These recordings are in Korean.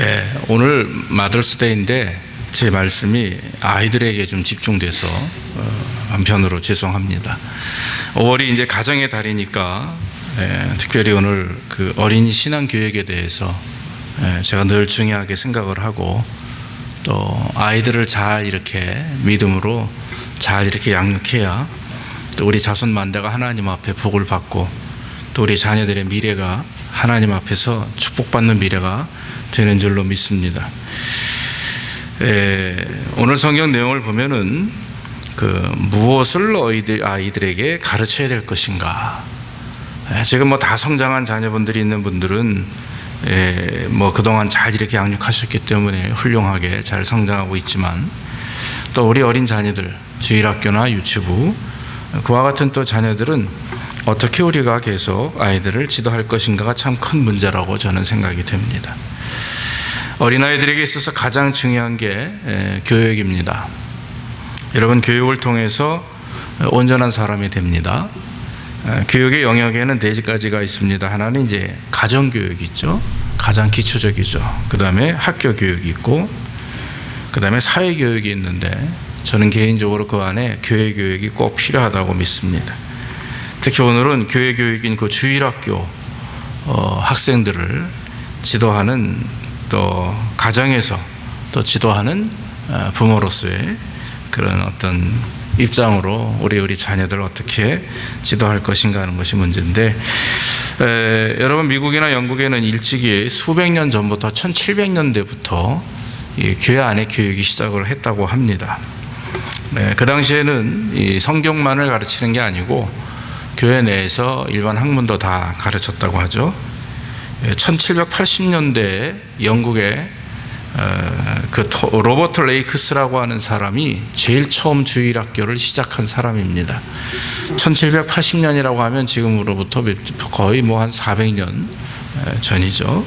예, 오늘 마들스데이인데 제 말씀이 아이들에게 좀 집중돼서 어, 한편으로 죄송합니다. 5월이 이제 가정의 달이니까 예, 특별히 오늘 그 어린이 신앙 교육에 대해서 예, 제가 늘 중요하게 생각을 하고 또 아이들을 잘 이렇게 믿음으로 잘 이렇게 양육해야 또 우리 자손 만대가 하나님 앞에 복을 받고 또 우리 자녀들의 미래가 하나님 앞에서 축복받는 미래가 되는 줄로 믿습니다. 에, 오늘 성경 내용을 보면은 그 무엇을 너희들 아이들에게 가르쳐야 될 것인가? 에, 지금 뭐 다 성장한 자녀분들이 있는 분들은 에, 뭐 그동안 잘 이렇게 양육하셨기 때문에 훌륭하게 잘 성장하고 있지만 또 우리 어린 자녀들 주일학교나 유치부 그와 같은 또 자녀들은 어떻게 우리가 계속 아이들을 지도할 것인가가 참 큰 문제라고 저는 생각이 됩니다. 어린아이들에게 있어서 가장 중요한 게 에, 교육입니다. 여러분, 교육을 통해서 온전한 사람이 됩니다. 에, 교육의 영역에는 네 가지가 있습니다. 하나는 이제 가정교육이 있죠. 가장 기초적이죠. 그 다음에 학교 교육이 있고, 그 다음에 사회교육이 있는데, 저는 개인적으로 그 안에 교회 교육이 꼭 필요하다고 믿습니다. 특히 오늘은 교회 교육인 그 주일학교 어, 학생들을 지도하는 또 가정에서 또 지도하는 어, 부모로서의 그런 어떤 입장으로 우리 우리 자녀들 어떻게 지도할 것인가 하는 것이 문제인데 에, 여러분 미국이나 영국에는 일찍이 수백 년 전부터 1700년대부터 이 교회 안에 교육이 시작을 했다고 합니다. 네, 그 당시에는 이 성경만을 가르치는 게 아니고 교회 내에서 일반 학문도 다 가르쳤다고 하죠. 1780년대 영국의 어, 그 로버트 레이크스라고 하는 사람이 제일 처음 주일학교를 시작한 사람입니다. 1780년이라고 하면 지금으로부터 거의 뭐 한 400년 전이죠.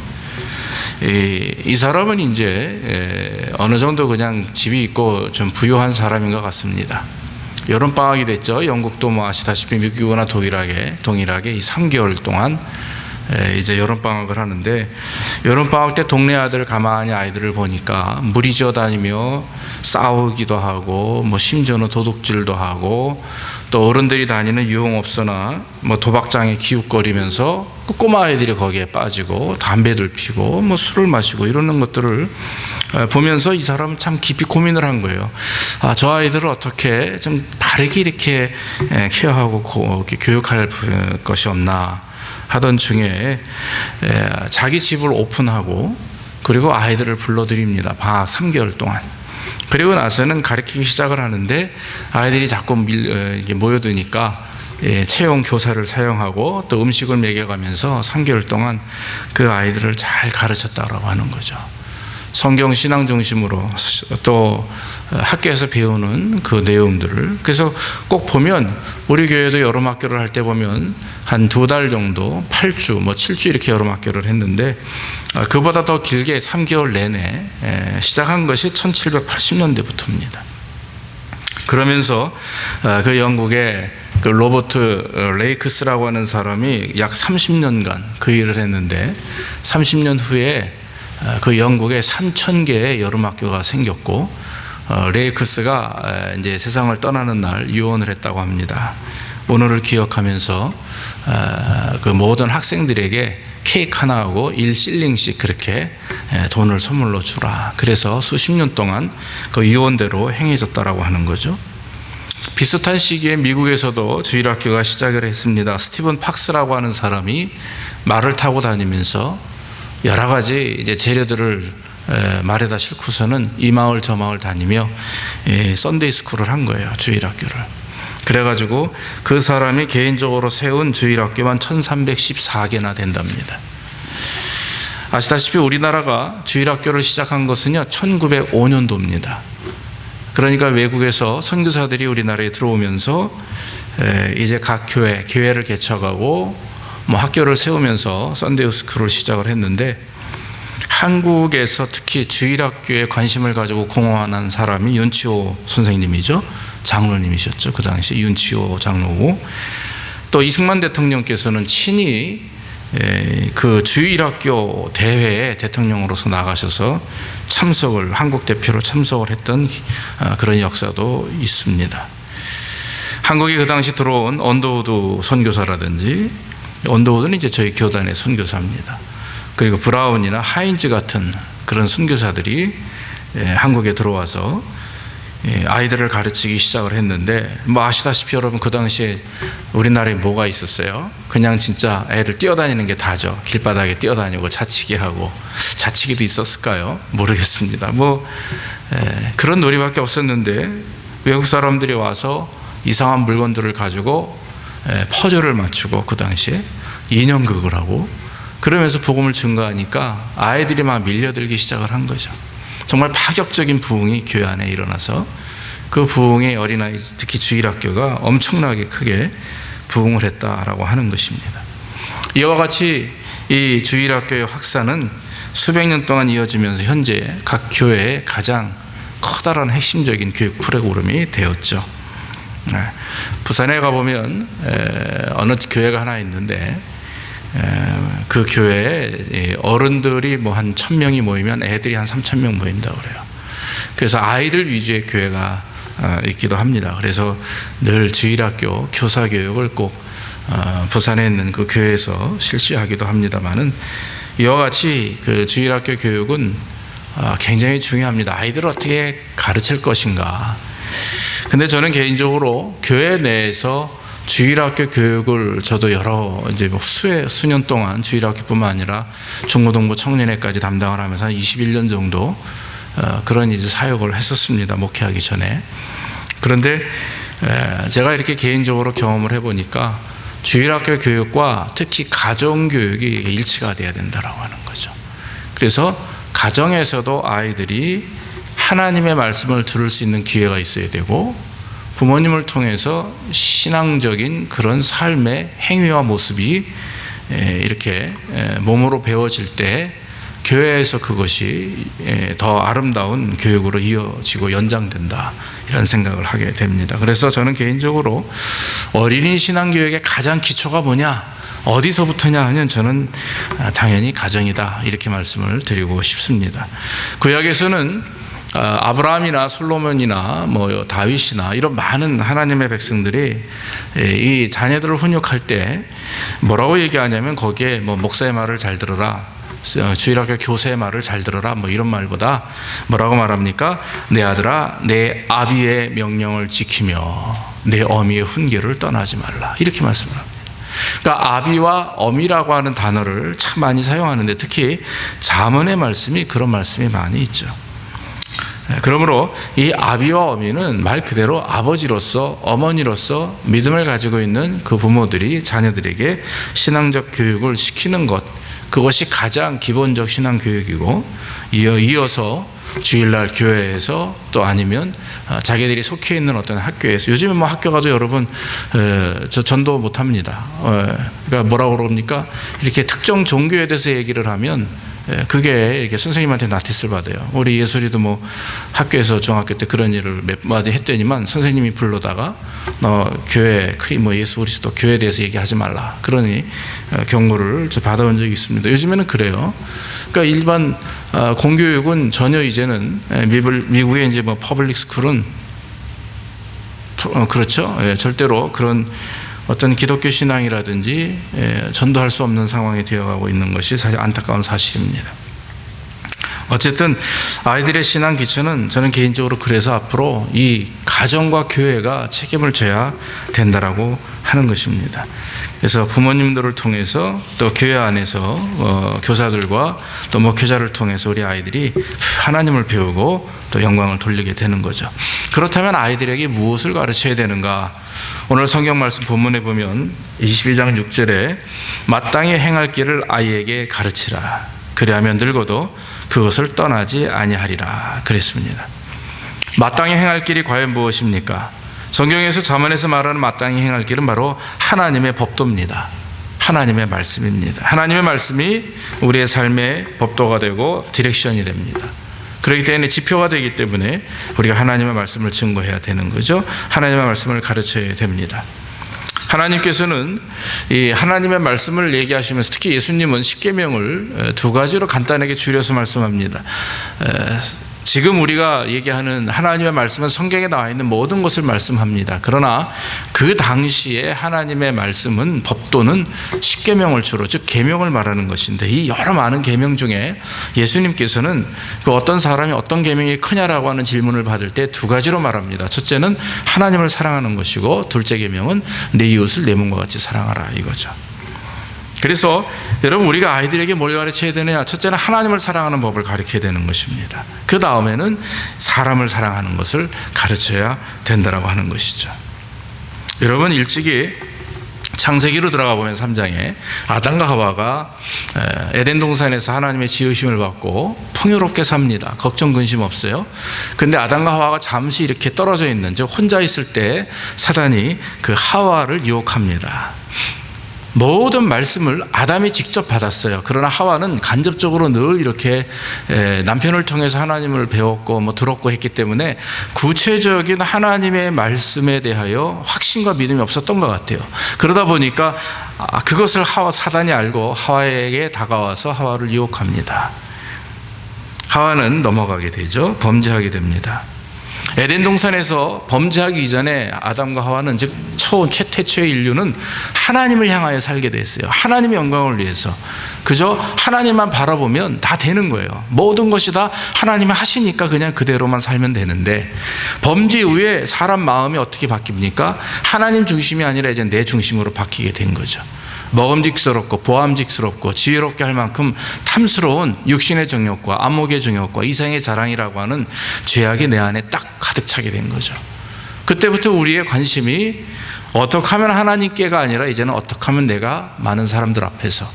이, 이 사람은 이제 어느 정도 그냥 집이 있고 좀 부유한 사람인 것 같습니다. 여름 방학이 됐죠. 영국도 뭐 아시다시피 미국이나 동일하게 동일하게 이 3개월 동안 이제 여름 방학을 하는데 여름 방학 때 동네 아들 가만히 아이들을 보니까 무리 지어 다니며 싸우기도 하고 뭐 심지어는 도둑질도 하고 또 어른들이 다니는 유흥업소나 뭐 도박장에 기웃거리면서 그 꼬마 아이들이 거기에 빠지고 담배들 피고 뭐 술을 마시고 이러는 것들을 보면서 이 사람은 참 깊이 고민을 한 거예요. 아, 저 아이들을 어떻게 좀 다르게 이렇게 케어하고 교육할 것이 없나 하던 중에 자기 집을 오픈하고 그리고 아이들을 불러드립니다. 방학 3개월 동안. 그리고 나서는 가르치기 시작을 하는데 아이들이 자꾸 밀, 모여드니까 채용 교사를 사용하고 또 음식을 먹여가면서 3개월 동안 그 아이들을 잘 가르쳤다고 하는 거죠. 성경 신앙 중심으로 또 학교에서 배우는 그 내용들을 그래서 꼭 보면 우리 교회도 여름 학교를 할 때 보면 한 두 달 정도 8주 뭐 7주 이렇게 여름 학교를 했는데 그보다 더 길게 3개월 내내 시작한 것이 1780년대부터입니다. 그러면서 그 영국의 그 로버트 레이크스라고 하는 사람이 약 30년간 그 일을 했는데 30년 후에 그 영국에 3천 개의 여름 학교가 생겼고 어, 레이크스가 이제 세상을 떠나는 날 유언을 했다고 합니다. 오늘을 기억하면서 어, 그 모든 학생들에게 케이크 하나하고 1실링씩 그렇게 돈을 선물로 주라. 그래서 수십 년 동안 그 유언대로 행해졌다라고 하는 거죠. 비슷한 시기에 미국에서도 주일학교가 시작을 했습니다. 스티븐 팍스라고 하는 사람이 말을 타고 다니면서 여러 가지 이제 재료들을 말에다 싣고서는 이 마을 저 마을 다니며 썬데이 스쿨을 한 거예요. 주일 학교를. 그래가지고 그 사람이 개인적으로 세운 주일 학교만 1314개나 된답니다. 아시다시피 우리나라가 주일 학교를 시작한 것은요, 1905년도입니다. 그러니까 외국에서 선교사들이 우리나라에 들어오면서 이제 각 교회, 교회를 개척하고 뭐 학교를 세우면서 썬데이 스쿨을 시작을 했는데 한국에서 특히 주일학교에 관심을 가지고 공헌한 사람이 윤치호 선생님이죠. 장로님이셨죠. 그 당시 윤치호 장로고 또 이승만 대통령께서는 친히 에, 그 주일학교 대회에 대통령으로서 나가셔서 참석을 한국 대표로 참석을 했던 아, 그런 역사도 있습니다. 한국에 그 당시 들어온 언더우드 선교사라든지 언더우드는 이제 저희 교단의 선교사입니다. 그리고 브라운이나 하인즈 같은 그런 선교사들이 예, 한국에 들어와서 예, 아이들을 가르치기 시작을 했는데 뭐 아시다시피 여러분 그 당시에 우리나라에 뭐가 있었어요? 그냥 진짜 애들 뛰어다니는 게 다죠. 길바닥에 뛰어다니고 자치기 하고 자치기도 있었을까요? 모르겠습니다. 뭐 에, 그런 놀이밖에 없었는데 외국 사람들이 와서 이상한 물건들을 가지고 에, 퍼즐을 맞추고 그 당시에 인형극을 하고 그러면서 복음을 증가하니까 아이들이 막 밀려들기 시작을 한 거죠. 정말 파격적인 부흥이 교회 안에 일어나서 그 부흥의 어린아이 특히 주일학교가 엄청나게 크게 부흥을 했다라고 하는 것입니다. 이와 같이 이 주일학교의 확산은 수백 년 동안 이어지면서 현재 각 교회의 가장 커다란 핵심적인 교육 프로그램이 되었죠. 네. 부산에 가보면 어느 교회가 하나 있는데 그 교회에 어른들이 뭐 한 천 명이 모이면 애들이 한 삼천 명 모인다 그래요. 그래서 아이들 위주의 교회가 어, 있기도 합니다. 그래서 늘 주일학교 교사 교육을 꼭 어, 부산에 있는 그 교회에서 실시하기도 합니다만은 이와 같이 그 주일학교 교육은 어, 굉장히 중요합니다. 아이들을 어떻게 가르칠 것인가. 근데 저는 개인적으로 교회 내에서 주일학교 교육을 저도 여러 이제 뭐 수회 수년 동안 주일학교뿐만 아니라 중고등부 청년회까지 담당을 하면서 한 21년 정도 어, 그런 이제 사역을 했었습니다 목회하기 전에 그런데 제가 이렇게 개인적으로 경험을 해보니까 주일학교 교육과 특히 가정 교육이 일치가 돼야 된다라고 하는 거죠. 그래서 가정에서도 아이들이 하나님의 말씀을 들을 수 있는 기회가 있어야 되고 부모님을 통해서 신앙적인 그런 삶의 행위와 모습이 이렇게 몸으로 배워질 때 교회에서 그것이 더 아름다운 교육으로 이어지고 연장된다 이런 생각을 하게 됩니다. 그래서 저는 개인적으로 어린이 신앙 교육의 가장 기초가 뭐냐 어디서부터냐 하면 저는 당연히 가정이다 이렇게 말씀을 드리고 싶습니다. 구약에서는 아, 아브라함이나 솔로몬이나 뭐 다윗이나 이런 많은 하나님의 백성들이 이 자녀들을 훈육할 때 뭐라고 얘기하냐면 거기에 뭐 목사의 말을 잘 들어라. 어, 주일학교 교세의 말을 잘 들어라 뭐 이런 말보다 뭐라고 말합니까? 내 아들아 내 아비의 명령을 지키며 내 어미의 훈계를 떠나지 말라 이렇게 말씀을 합니다. 그러니까 아비와 어미라고 하는 단어를 참 많이 사용하는데 특히 자문의 말씀이 그런 말씀이 많이 있죠. 네, 그러므로 이 아비와 어미는 말 그대로 아버지로서 어머니로서 믿음을 가지고 있는 그 부모들이 자녀들에게 신앙적 교육을 시키는 것 그것이 가장 기본적 신앙 교육이고 이어서 주일날 교회에서 또 아니면 아, 자기들이 속해 있는 어떤 학교에서 요즘에 뭐 학교 가도 여러분 저 전도 못 합니다. 그러니까 뭐라고 그럽니까? 이렇게 특정 종교에 대해서 얘기를 하면 예, 그게 이렇게 선생님한테 나티스를 받아요. 우리 예술이도 뭐 학교에서 중학교 때 그런 일을 몇 마디 했더니만 선생님이 불러다가 너 교회 뭐 예수 그리스도 교회에 대해서 얘기하지 말라. 그러니 어, 경고를 받아온 적이 있습니다. 요즘에는 그래요. 그러니까 일반 어, 공교육은 전혀 이제는 예, 미국의 이제 뭐 퍼블릭 스쿨은 어, 그렇죠. 예, 절대로 그런 어떤 기독교 신앙이라든지 예, 전도할 수 없는 상황이 되어가고 있는 것이 사실 안타까운 사실입니다. 어쨌든 아이들의 신앙 기초는 저는 개인적으로 그래서 앞으로 이 가정과 교회가 책임을 져야 된다라고 하는 것입니다. 그래서 부모님들을 통해서 또 교회 안에서 어, 교사들과 또 목회자를 통해서 우리 아이들이 하나님을 배우고 또 영광을 돌리게 되는 거죠. 그렇다면 아이들에게 무엇을 가르쳐야 되는가? 오늘 성경 말씀 본문에 보면 22장 6절에 마땅히 행할 길을 아이에게 가르치라. 그리하면 늙어도 그것을 떠나지 아니하리라. 그랬습니다. 마땅히 행할 길이 과연 무엇입니까? 성경에서 자문에서 말하는 마땅히 행할 길은 바로 하나님의 법도입니다. 하나님의 말씀입니다. 하나님의 말씀이 우리의 삶의 법도가 되고 디렉션이 됩니다. 그렇기 때문에 지표가 되기 때문에 우리가 하나님의 말씀을 증거해야 되는 거죠. 하나님의 말씀을 가르쳐야 됩니다. 하나님께서는 이 하나님의 말씀을 얘기하시면서 특히 예수님은 십계명을 두 가지로 간단하게 줄여서 말씀합니다. 에, 지금 우리가 얘기하는 하나님의 말씀은 성경에 나와 있는 모든 것을 말씀합니다. 그러나 그 당시에 하나님의 말씀은 법도는 십계명을 주로 즉 계명을 말하는 것인데 이 여러 많은 계명 중에 예수님께서는 그 어떤 사람이 어떤 계명이 크냐라고 하는 질문을 받을 때 두 가지로 말합니다. 첫째는 하나님을 사랑하는 것이고 둘째 계명은 내 이웃을 내 몸과 같이 사랑하라 이거죠. 그래서 여러분 우리가 아이들에게 뭘 가르쳐야 되느냐? 첫째는 하나님을 사랑하는 법을 가르쳐야 되는 것입니다. 그 다음에는 사람을 사랑하는 것을 가르쳐야 된다라고 하는 것이죠. 여러분 일찍이 창세기로 들어가 보면 3장에 아담과 하와가 에덴 동산에서 하나님의 지으심을 받고 풍요롭게 삽니다. 걱정 근심 없어요. 근데 아담과 하와가 잠시 이렇게 떨어져 있는 즉 혼자 있을 때 사단이 그 하와를 유혹합니다. 모든 말씀을 아담이 직접 받았어요. 그러나 하와는 간접적으로 늘 이렇게 남편을 통해서 하나님을 배웠고 뭐 들었고 했기 때문에 구체적인 하나님의 말씀에 대하여 확신과 믿음이 없었던 것 같아요. 그러다 보니까 아, 그것을 하와 사단이 알고 하와에게 다가와서 하와를 유혹합니다. 하와는 넘어가게 되죠. 범죄하게 됩니다. 에덴 동산에서 범죄하기 이전에 아담과 하와는 즉 처음 최태초의 인류는 하나님을 향하여 살게 됐어요. 하나님의 영광을 위해서 그저 하나님만 바라보면 다 되는 거예요. 모든 것이 다 하나님이 하시니까 그냥 그대로만 살면 되는데 범죄 이후에 사람 마음이 어떻게 바뀝니까? 하나님 중심이 아니라 이제 내 중심으로 바뀌게 된 거죠. 먹음직스럽고 보암직스럽고 지혜롭게 할 만큼 탐스러운 육신의 정욕과 안목의 정욕과 이성의 자랑이라고 하는 죄악이 내 안에 딱 가득 차게 된 거죠. 그때부터 우리의 관심이 어떻게 하면 하나님께가 아니라 이제는 어떻게 하면 내가 많은 사람들 앞에서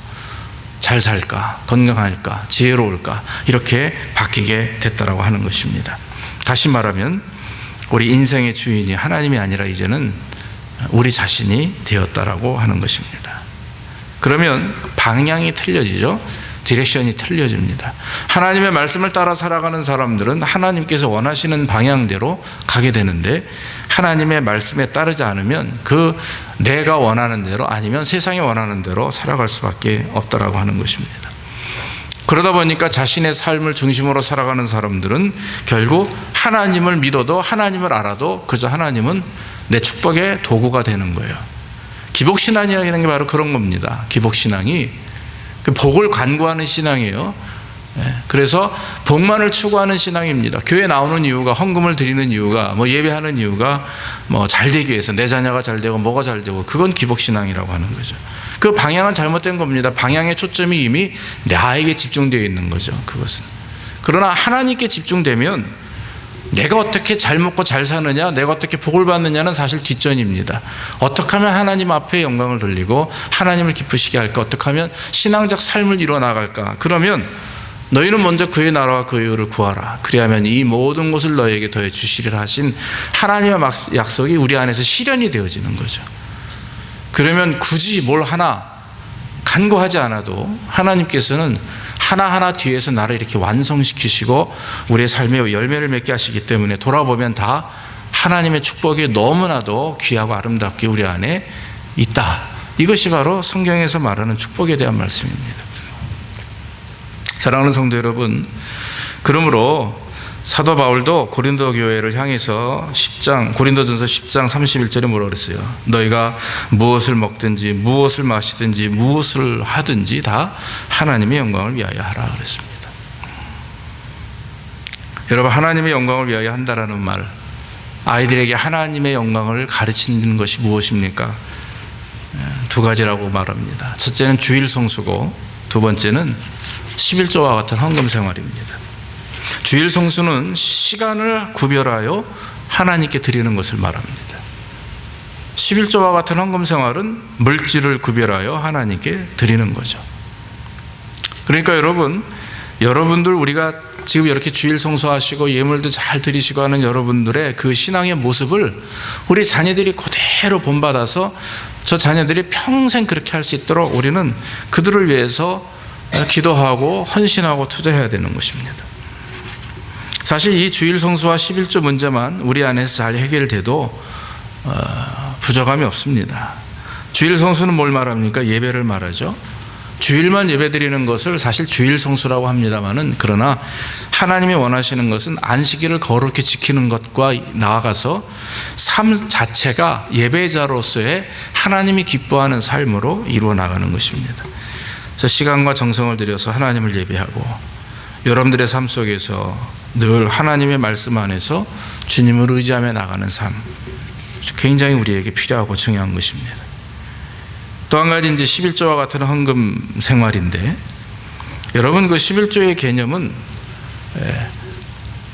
잘 살까, 건강할까, 지혜로울까 이렇게 바뀌게 됐다라고 하는 것입니다. 다시 말하면 우리 인생의 주인이 하나님이 아니라 이제는 우리 자신이 되었다라고 하는 것입니다. 그러면 방향이 틀려지죠. 디렉션이 틀려집니다. 하나님의 말씀을 따라 살아가는 사람들은 하나님께서 원하시는 방향대로 가게 되는데 하나님의 말씀에 따르지 않으면 그 내가 원하는 대로 아니면 세상이 원하는 대로 살아갈 수밖에 없다라고 하는 것입니다. 그러다 보니까 자신의 삶을 중심으로 살아가는 사람들은 결국 하나님을 믿어도 하나님을 알아도 그저 하나님은 내 축복의 도구가 되는 거예요. 기복신앙이라는 게 바로 그런 겁니다. 기복신앙이 그 복을 간구하는 신앙이에요. 예, 그래서 복만을 추구하는 신앙입니다. 교회 나오는 이유가 헌금을 드리는 이유가 뭐 예배하는 이유가 뭐 잘 되기 위해서 내 자녀가 잘 되고 뭐가 잘 되고 그건 기복 신앙이라고 하는 거죠. 그 방향은 잘못된 겁니다. 방향의 초점이 이미 나에게 집중되어 있는 거죠. 그것은. 그러나 하나님께 집중되면 내가 어떻게 잘 먹고 잘 사느냐, 내가 어떻게 복을 받느냐는 사실 뒷전입니다. 어떻게 하면 하나님 앞에 영광을 돌리고 하나님을 기쁘시게 할까? 어떻게 하면 신앙적 삶을 이루어 나갈까? 그러면 너희는 먼저 그의 나라와 그의 의를 구하라. 그리하면 이 모든 것을 너희에게 더해 주시리라 하신 하나님의 약속이 우리 안에서 실현이 되어지는 거죠. 그러면 굳이 뭘 하나 간구하지 않아도 하나님께서는 하나하나 뒤에서 나를 이렇게 완성시키시고 우리의 삶에 열매를 맺게 하시기 때문에 돌아보면 다 하나님의 축복이 너무나도 귀하고 아름답게 우리 안에 있다. 이것이 바로 성경에서 말하는 축복에 대한 말씀입니다. 사랑하는 성도 여러분, 그러므로 사도 바울도 고린도 교회를 향해서 10장 고린도전서 10장 31절에 뭐라 그랬어요? 너희가 무엇을 먹든지 무엇을 마시든지 무엇을 하든지 다 하나님의 영광을 위하여 하라 그랬습니다. 여러분 하나님의 영광을 위하여 한다라는 말 아이들에게 하나님의 영광을 가르치는 것이 무엇입니까? 두 가지라고 말합니다. 첫째는 주일 성수고 두 번째는 11조와 같은 헌금 생활입니다. 주일 성수는 시간을 구별하여 하나님께 드리는 것을 말합니다. 11조와 같은 헌금 생활은 물질을 구별하여 하나님께 드리는 거죠. 그러니까 여러분, 여러분들 우리가 지금 이렇게 주일 성수하시고 예물도 잘 드리시고 하는 여러분들의 그 신앙의 모습을 우리 자녀들이 그대로 본받아서 저 자녀들이 평생 그렇게 할 수 있도록 우리는 그들을 위해서 기도하고 헌신하고 투자해야 되는 것입니다. 사실 이 주일 성수와 11조 문제만 우리 안에서 잘 해결돼도 어, 부족함이 없습니다. 주일 성수는 뭘 말합니까? 예배를 말하죠. 주일만 예배드리는 것을 사실 주일 성수라고 합니다만은 그러나 하나님이 원하시는 것은 안식일을 거룩히 지키는 것과 나아가서 삶 자체가 예배자로서의 하나님이 기뻐하는 삶으로 이루어 나가는 것입니다. 그래서 시간과 정성을 들여서 하나님을 예배하고 여러분들의 삶 속에서 늘 하나님의 말씀 안에서 주님을 의지하며 나가는 삶 굉장히 우리에게 필요하고 중요한 것입니다. 또 한 가지 이제 11조와 같은 헌금 생활인데 여러분 그 11조의 개념은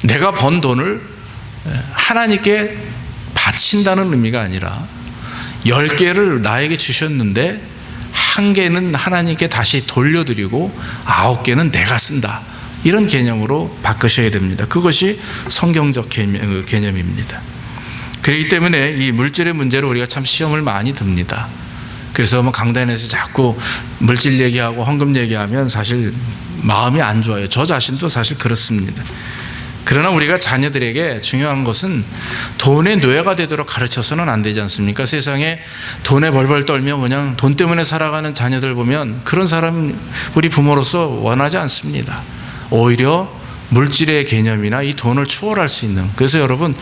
내가 번 돈을 하나님께 바친다는 의미가 아니라 10개를 나에게 주셨는데 한 개는 하나님께 다시 돌려드리고 아홉 개는 내가 쓴다. 이런 개념으로 바꾸셔야 됩니다. 그것이 성경적 개념입니다. 그렇기 때문에 이 물질의 문제로 우리가 참 시험을 많이 듭니다. 그래서 뭐 강단에서 자꾸 물질 얘기하고 헌금 얘기하면 사실 마음이 안 좋아요. 저 자신도 사실 그렇습니다. 그러나 우리가 자녀들에게 중요한 것은 돈의 노예가 되도록 가르쳐서는 안 되지 않습니까? 세상에 돈에 벌벌 떨며 그냥 돈 때문에 살아가는 자녀들 보면 그런 사람 우리 부모로서 원하지 않습니다. 오히려 물질의 개념이나 이 돈을 추월할 수 있는 그래서 여러분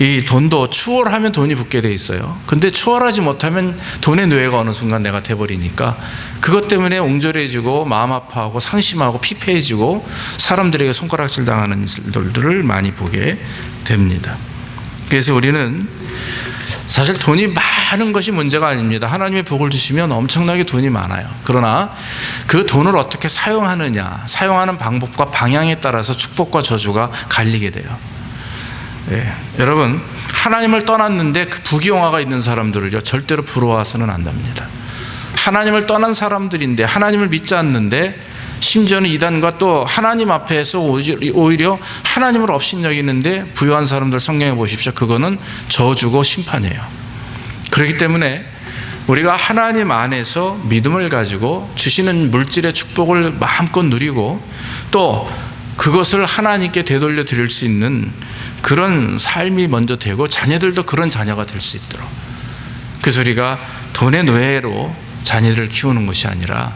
이 돈도 추월하면 돈이 붙게 돼 있어요. 근데 추월하지 못하면 돈의 노예가 어느 순간 내가 돼 버리니까 그것 때문에 옹졸해지고 마음 아파하고 상심하고 피폐해지고 사람들에게 손가락질 당하는 일들을 많이 보게 됩니다. 그래서 우리는 사실 돈이 많은 것이 문제가 아닙니다. 하나님의 복을 주시면 엄청나게 돈이 많아요. 그러나 그 돈을 어떻게 사용하느냐, 사용하는 방법과 방향에 따라서 축복과 저주가 갈리게 돼요. 예, 여러분, 하나님을 떠났는데 그 부귀영화가 있는 사람들을요, 절대로 부러워서는 안 됩니다. 하나님을 떠난 사람들인데, 하나님을 믿지 않는데, 심지어는 이단과 또 하나님 앞에서 오히려 하나님을 업신여기는데 부유한 사람들 성경에 보십시오. 그거는 저주고 심판이에요. 그렇기 때문에 우리가 하나님 안에서 믿음을 가지고 주시는 물질의 축복을 마음껏 누리고 또 그것을 하나님께 되돌려 드릴 수 있는 그런 삶이 먼저 되고 자녀들도 그런 자녀가 될 수 있도록 그래서 우리가 돈의 노예로 자녀들을 키우는 것이 아니라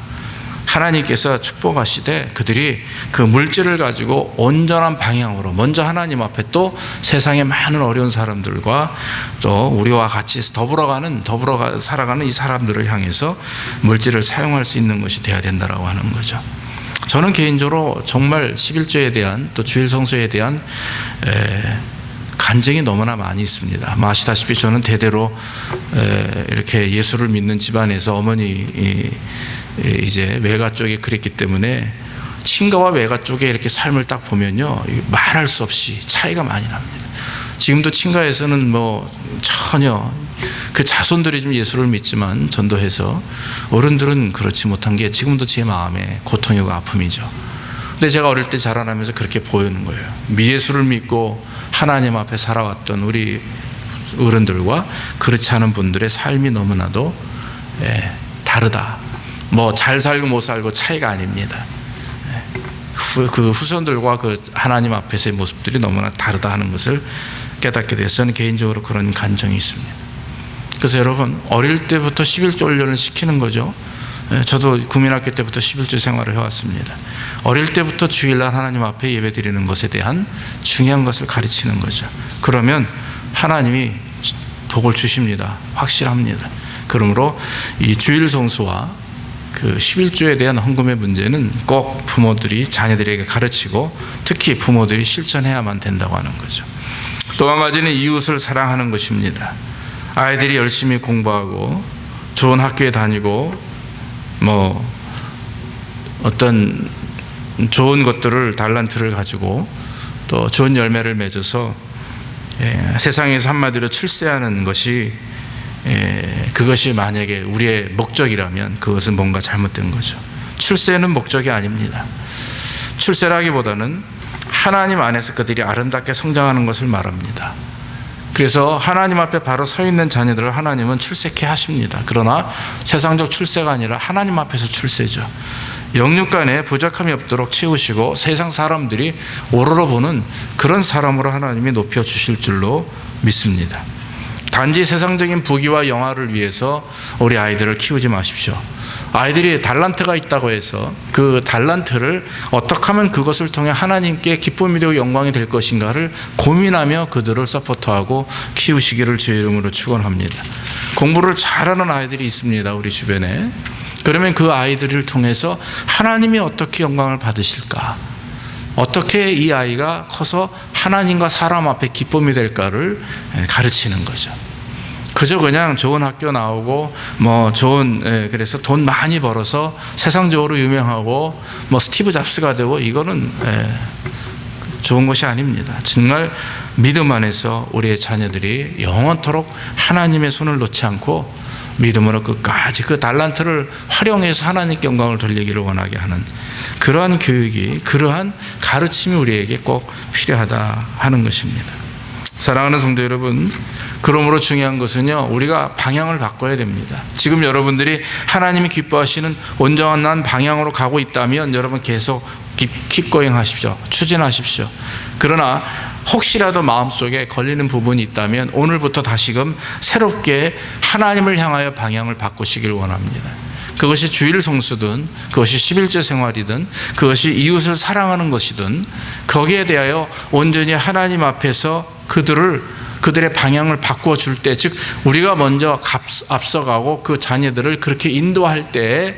하나님께서 축복하시되 그들이 그 물질을 가지고 온전한 방향으로 먼저 하나님 앞에 또 세상의 많은 어려운 사람들과 또 우리와 같이 더불어가는 더불어 살아가는 이 사람들을 향해서 물질을 사용할 수 있는 것이 되어야 된다라고 하는 거죠. 저는 개인적으로 정말 11조에 대한 또 주일 성소에 대한 간증이 너무나 많이 있습니다. 아시다시피 저는 대대로 이렇게 예수를 믿는 집안에서 어머니 이제 외가 쪽에 그랬기 때문에 친가와 외가 쪽에 이렇게 삶을 딱 보면요 말할 수 없이 차이가 많이 납니다. 지금도 친가에서는 뭐 전혀 그 자손들이 좀 예수를 믿지만 전도해서 어른들은 그렇지 못한 게 지금도 제 마음에 고통이고 아픔이죠. 근데 제가 어릴 때 자라나면서 그렇게 보이는 거예요. 미예수를 믿고 하나님 앞에 살아왔던 우리 어른들과 그렇지 않은 분들의 삶이 너무나도 예, 다르다. 뭐 잘 살고 못 살고 차이가 아닙니다. 후, 그 후손들과 그 하나님 앞에서의 모습들이 너무나 다르다 하는 것을 깨닫게 돼서 저는 개인적으로 그런 간정이 있습니다. 그래서 여러분 어릴 때부터 11조 훈련을 시키는 거죠. 예, 저도 국민학교 때부터 11조 생활을 해왔습니다. 어릴 때부터 주일날 하나님 앞에 예배 드리는 것에 대한 중요한 것을 가르치는 거죠. 그러면 하나님이 복을 주십니다. 확실합니다. 그러므로 이 주일 성수와 그 11조에 대한 헌금의 문제는 꼭 부모들이 자녀들에게 가르치고 특히 부모들이 실천해야만 된다고 하는 거죠. 또 한 가지는 이웃을 사랑하는 것입니다. 아이들이 열심히 공부하고 좋은 학교에 다니고 뭐 어떤 좋은 것들을 달란트를 가지고 또 좋은 열매를 맺어서 예, 세상에서 한마디로 출세하는 것이 예, 그것이 만약에 우리의 목적이라면 그것은 뭔가 잘못된 거죠. 출세는 목적이 아닙니다. 출세라기보다는 하나님 안에서 그들이 아름답게 성장하는 것을 말합니다. 그래서 하나님 앞에 바로 서 있는 자녀들을 하나님은 출세케 하십니다. 그러나 세상적 출세가 아니라 하나님 앞에서 출세죠. 영육 간에 부족함이 없도록 채우시고 세상 사람들이 오로로 보는 그런 사람으로 하나님이 높여 주실 줄로 믿습니다. 단지 세상적인 부귀와 영화를 위해서 우리 아이들을 키우지 마십시오. 아이들이 달란트가 있다고 해서 그 달란트를 어떻게 하면 그것을 통해 하나님께 기쁨이 되고 영광이 될 것인가를 고민하며 그들을 서포트하고 키우시기를 주의 이름으로 축원합니다. 공부를 잘하는 아이들이 있습니다. 우리 주변에. 그러면 그 아이들을 통해서 하나님이 어떻게 영광을 받으실까? 어떻게 이 아이가 커서 하나님과 사람 앞에 기쁨이 될까를 가르치는 거죠. 그저 그냥 좋은 학교 나오고 뭐 좋은 예, 그래서 돈 많이 벌어서 세상적으로 유명하고 뭐 스티브 잡스가 되고 이거는 예, 좋은 것이 아닙니다. 정말 믿음 안에서 우리의 자녀들이 영원토록 하나님의 손을 놓지 않고 믿음으로 끝까지 그 달란트를 활용해서 하나님께 영광을 돌리기를 원하게 하는 그러한 교육이 그러한 가르침이 우리에게 꼭 필요하다 하는 것입니다. 사랑하는 성도 여러분, 그러므로 중요한 것은요, 우리가 방향을 바꿔야 됩니다. 지금 여러분들이 하나님이 기뻐하시는 온전한 방향으로 가고 있다면 여러분 계속 킵고잉 하십시오. 추진하십시오. 그러나 혹시라도 마음속에 걸리는 부분이 있다면 오늘부터 다시금 새롭게 하나님을 향하여 방향을 바꾸시길 원합니다. 그것이 주일 성수든 그것이 11제 생활이든 그것이 이웃을 사랑하는 것이든 거기에 대하여 온전히 하나님 앞에서 그들을 그들의 방향을 바꾸어 줄 때, 즉 우리가 먼저 앞서가고 그 자녀들을 그렇게 인도할 때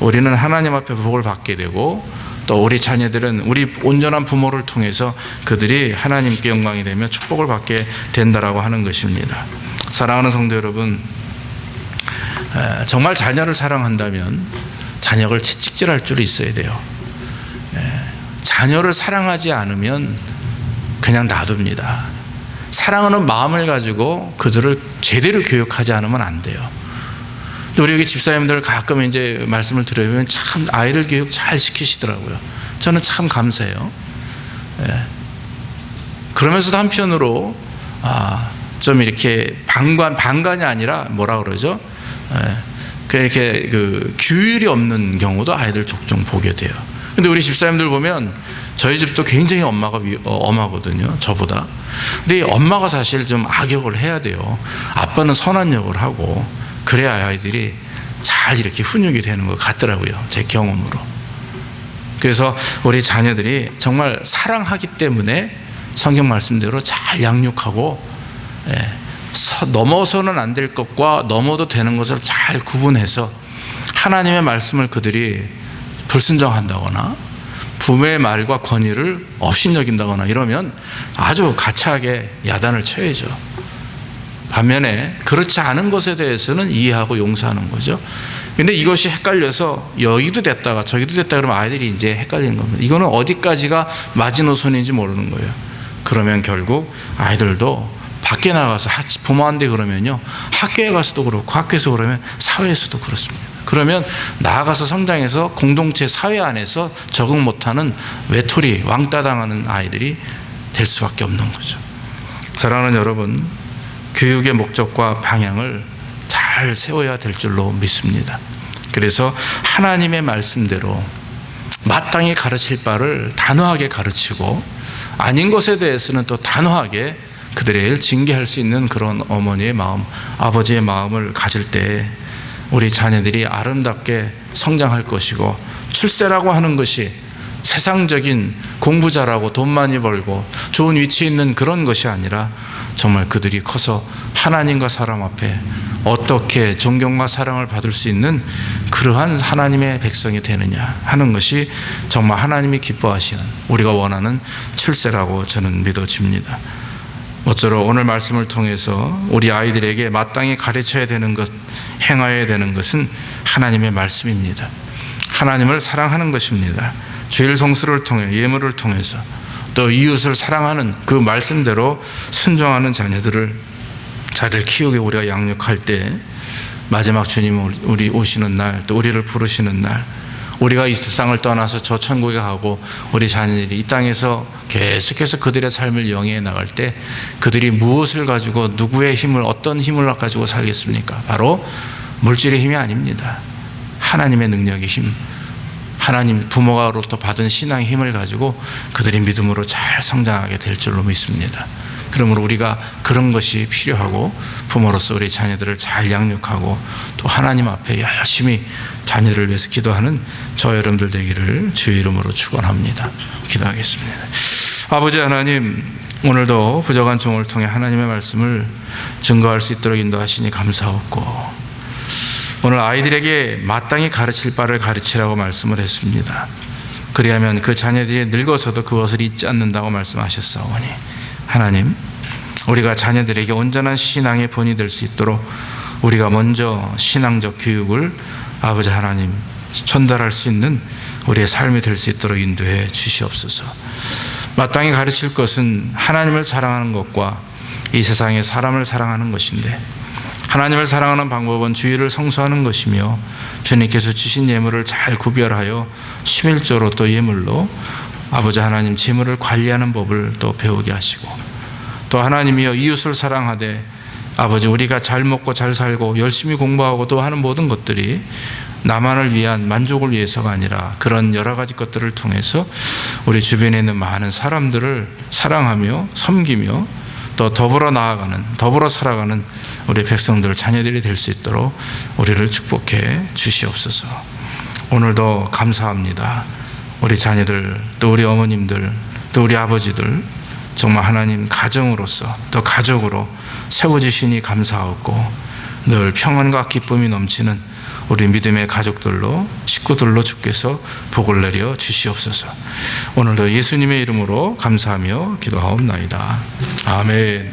우리는 하나님 앞에 복을 받게 되고 또 우리 자녀들은 우리 온전한 부모를 통해서 그들이 하나님께 영광이 되며 축복을 받게 된다라고 하는 것입니다. 사랑하는 성도 여러분, 정말 자녀를 사랑한다면 자녀를 채찍질할 줄 있어야 돼요. 자녀를 사랑하지 않으면 그냥 놔둡니다. 사랑하는 마음을 가지고 그들을 제대로 교육하지 않으면 안 돼요. 우리 여기 집사님들 가끔 이제 말씀을 들으면 참 아이들 교육 잘 시키시더라고요. 저는 참 감사해요. 예. 그러면서도 한편으로 아, 좀 이렇게 방관 방관이 아니라 뭐라 그러죠? 예. 그렇게 그 규율이 없는 경우도 아이들 종종 보게 돼요. 근데 우리 집사님들 보면 저희 집도 굉장히 엄마가 위, 어, 엄하거든요. 저보다. 근데 엄마가 사실 좀 악역을 해야 돼요. 아빠는 선한 역을 하고 그래야 아이들이 잘 이렇게 훈육이 되는 것 같더라고요. 제 경험으로. 그래서 우리 자녀들이 정말 사랑하기 때문에 성경 말씀대로 잘 양육하고 예, 넘어서는 안 될 것과 넘어도 되는 것을 잘 구분해서 하나님의 말씀을 그들이 불순종한다거나 부모의 말과 권위를 업신여긴다거나 이러면 아주 가차하게 야단을 쳐야죠. 반면에 그렇지 않은 것에 대해서는 이해하고 용서하는 거죠. 근데 이것이 헷갈려서 여기도 됐다가 저기도 됐다 그러면 아이들이 이제 헷갈리는 겁니다. 이거는 어디까지가 마지노선인지 모르는 거예요. 그러면 결국 아이들도 밖에 나가서 부모한테 그러면요. 학교에 가서도 그렇고 학교에서 그러면 사회에서도 그렇습니다. 그러면 나아가서 성장해서 공동체 사회 안에서 적응 못하는 외톨이 왕따 당하는 아이들이 될 수밖에 없는 거죠. 사랑하는 여러분, 교육의 목적과 방향을 잘 세워야 될 줄로 믿습니다. 그래서 하나님의 말씀대로 마땅히 가르칠 바를 단호하게 가르치고 아닌 것에 대해서는 또 단호하게 그들의 징계할 수 있는 그런 어머니의 마음, 아버지의 마음을 가질 때 우리 자녀들이 아름답게 성장할 것이고 출세라고 하는 것이 세상적인 공부 잘하고 돈 많이 벌고 좋은 위치에 있는 그런 것이 아니라 정말 그들이 커서 하나님과 사람 앞에 어떻게 존경과 사랑을 받을 수 있는 그러한 하나님의 백성이 되느냐 하는 것이 정말 하나님이 기뻐하시는 우리가 원하는 출세라고 저는 믿어집니다. 모쪼록 오늘 말씀을 통해서 우리 아이들에게 마땅히 가르쳐야 되는 것, 행하여야 되는 것은 하나님의 말씀입니다. 하나님을 사랑하는 것입니다. 주일 성수를 통해 예물을 통해서 또 이웃을 사랑하는 그 말씀대로 순종하는 자녀들을 자를 키우게 우리가 양육할 때 마지막 주님 우리 오시는 날 또 우리를 부르시는 날 우리가 이 세상을 떠나서 저 천국에 가고 우리 자녀들이 이 땅에서 계속해서 그들의 삶을 영위해 나갈 때 그들이 무엇을 가지고 누구의 힘을 어떤 힘을 가지고 살겠습니까? 바로 물질의 힘이 아닙니다. 하나님의 능력의 힘, 하나님 부모가로부터 받은 신앙의 힘을 가지고 그들이 믿음으로 잘 성장하게 될 줄로 믿습니다. 그러므로 우리가 그런 것이 필요하고 부모로서 우리 자녀들을 잘 양육하고 또 하나님 앞에 열심히 자녀들을 위해서 기도하는 저 여러분들 되기를 주의 이름으로 축원합니다. 기도하겠습니다. 아버지 하나님 오늘도 부족한 종을 통해 하나님의 말씀을 증거할 수 있도록 인도하시니 감사하고 오늘 아이들에게 마땅히 가르칠 바를 가르치라고 말씀을 했습니다. 그리하면 그 자녀들이 늙어서도 그것을 잊지 않는다고 말씀하셨사오니 하나님 우리가 자녀들에게 온전한 신앙의 본이 될 수 있도록 우리가 먼저 신앙적 교육을 아버지 하나님 전달할 수 있는 우리의 삶이 될 수 있도록 인도해 주시옵소서. 마땅히 가르칠 것은 하나님을 사랑하는 것과 이 세상의 사람을 사랑하는 것인데 하나님을 사랑하는 방법은 주의를 성수하는 것이며 주님께서 주신 예물을 잘 구별하여 11조로 또 예물로 아버지 하나님 재물을 관리하는 법을 또 배우게 하시고 또 하나님이여 이웃을 사랑하되 아버지 우리가 잘 먹고 잘 살고 열심히 공부하고 또 하는 모든 것들이 나만을 위한 만족을 위해서가 아니라 그런 여러 가지 것들을 통해서 우리 주변에 있는 많은 사람들을 사랑하며 섬기며 또 더불어 나아가는 더불어 살아가는 우리 백성들 자녀들이 될 수 있도록 우리를 축복해 주시옵소서. 오늘도 감사합니다. 우리 자녀들 또 우리 어머님들 또 우리 아버지들 정말 하나님 가정으로서 또 가족으로 세워주시니 감사하고 늘 평안과 기쁨이 넘치는 우리 믿음의 가족들로 식구들로 주께서 복을 내려 주시옵소서. 오늘도 예수님의 이름으로 감사하며 기도하옵나이다. 아멘.